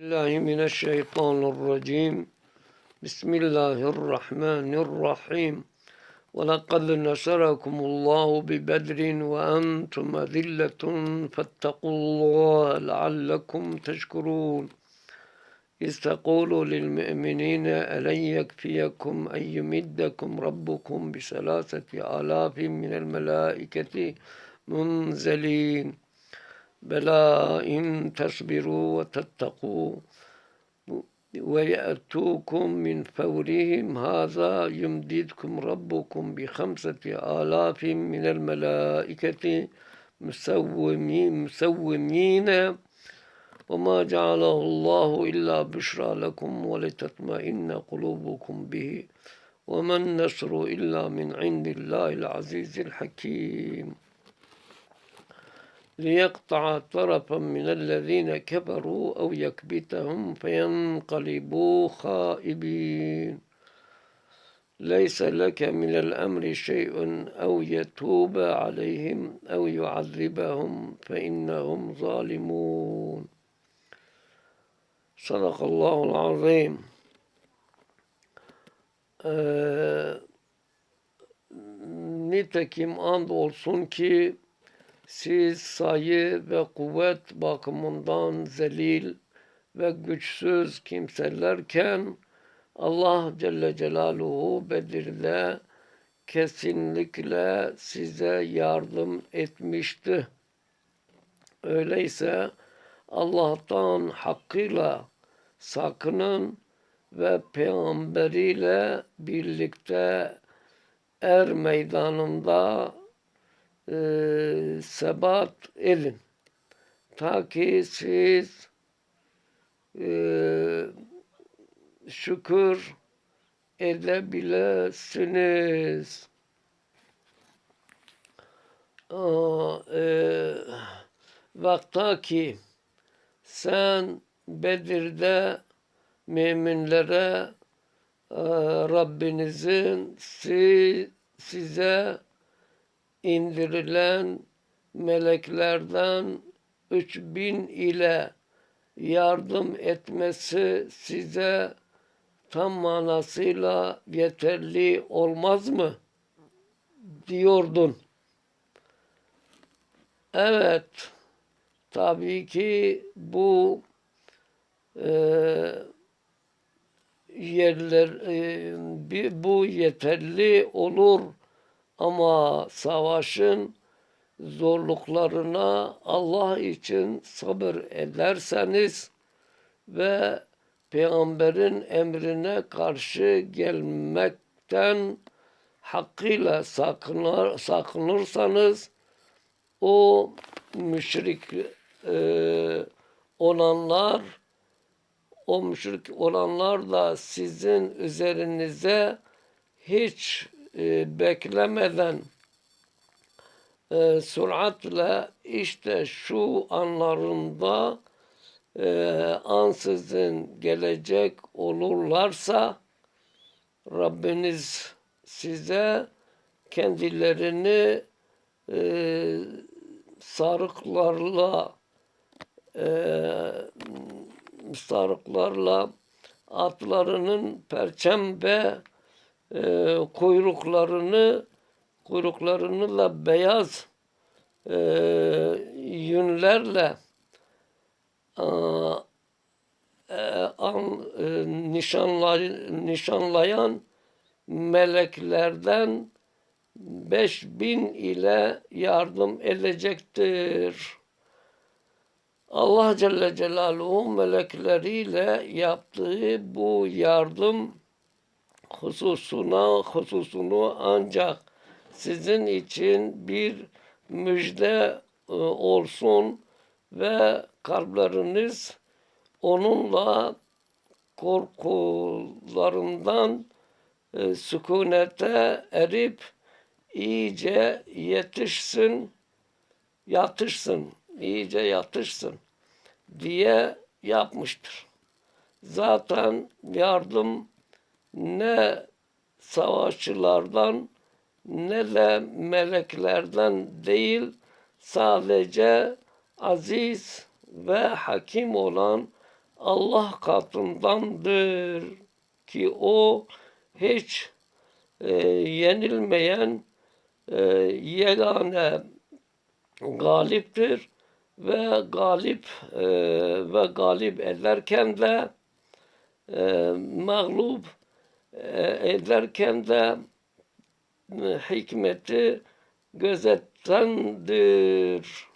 الله من الشيطان الرجيم بسم الله الرحمن الرحيم ولقد نصركم الله ببدر وأنتم أذلة فاتقوا الله لعلكم تشكرون إذ تقول للمؤمنين ألن يكفيكم أن يمدكم ربكم بثلاثة آلاف من الملائكة منزلين Bela in tesbiru ve tetteku ve ye'tukum min fevrihim haza yumdidkum rabbukum bi khamsati alafin minel melaiketi müsevvimin müsevvimine. Ve ma cealahullahu illa büşra lekum ve litetmeinne kulubukum bihi. Ve men nesru illa min indillahil azizil hakim.'' ليقطع طرفا من الذين كفروا أو يكبتهم فينقلبوا خائبين. ليس لك من الأمر شيء أو يتوب عليهم أو يعذبهم فإنهم ظالمون. صدق الله العظيم. Ee, nitekim and olsun ki siz sayı ve kuvvet bakımından zelil ve güçsüz kimselerken Allah Celle Celaluhu Bedir'de kesinlikle size yardım etmişti. Öyleyse Allah'tan hakkıyla sakının ve peygamberiyle birlikte er meydanında e, sebat edin. Ta ki siz e, şükür edebilirsiniz. Aa, e, vakta ki sen Bedir'de müminlere e, Rabbinizin si, size indirilen meleklerden 3000 ile yardım etmesi size tam manasıyla yeterli olmaz mı? diyordun. Evet, tabii ki bu e, yerler e, bu yeterli olur ama savaşın zorluklarına Allah için sabır ederseniz ve peygamberin emrine karşı gelmekten hakkıyla sakınır, sakınırsanız o müşrik e, olanlar o müşrik olanlar da sizin üzerinize hiç e, beklemeden e, süratle işte şu anlarında e, ansızın gelecek olurlarsa Rabbiniz size kendilerini e, sarıklarla e, sarıklarla atlarının perçem ve e, kuyruklarını kuyruklarını da beyaz e, yünlerle e, an, e, nişanlay, nişanlayan meleklerden beş bin ile yardım edecektir. Allah Celle Celaluhu melekleriyle yaptığı bu yardım hususuna hususunu ancak sizin için bir müjde e, olsun ve kalpleriniz onunla korkularından e, sükunete erip iyice yetişsin, yatışsın, iyice yatışsın diye yapmıştır. Zaten yardım ne savaşçılardan ne de meleklerden değil sadece aziz ve hakim olan Allah katındandır ki o hiç e, yenilmeyen e, yegane galiptir ve galip e, ve galip ederken de e, mağlup ederken de e, hikmeti gözetendir.